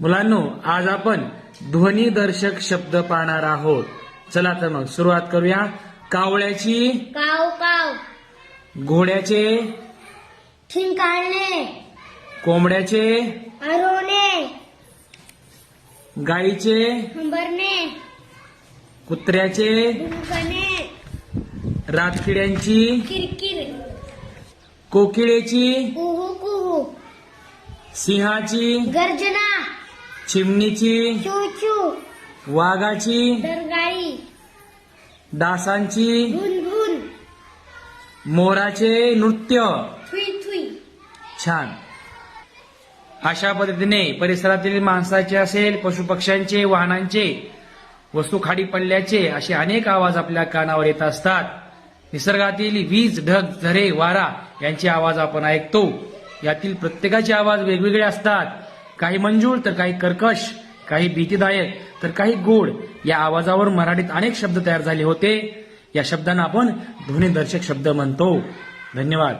मुलांनो आज आपण ध्वनीदर्शक शब्द पाहणार आहोत. चला तर मग सुरुवात करूया. कावळ्याची काव काव. घोड्याचे ठिंकाळणे कोंबड्याचे आरोणे गाईचे हंबरणे कुत्र्याचे भुंकणे रातकिड्यांची किरकिर. कोकिळेची कुहू कुहू. सिंहाची गर्जना. चिमणीची चू चू वाघाची दरगाळी डासांची भुन मोराचे नृत्य. Thuy Thuy. छान. अशा पद्धतीने परिसरातील माणसाचे असेल पशुपक्ष्यांचे वाहनांचे वस्तू खाडी पडल्याचे असे अनेक आवाज आपल्या कानावर येत असतात. निसर्गातील वीज ढग झरे वारा यांचे आवाज आपण ऐकतो. यातील प्रत्येकाचे आवाज वेगवेगळे असतात. काही मंजूळ तर काही कर्कश काही भीतीदायक तर काही गोड. या आवाजावर मराठीत अनेक शब्द तयार झाले होते. या शब्दांना आपण ध्वनिदर्शक शब्द म्हणतो. धन्यवाद.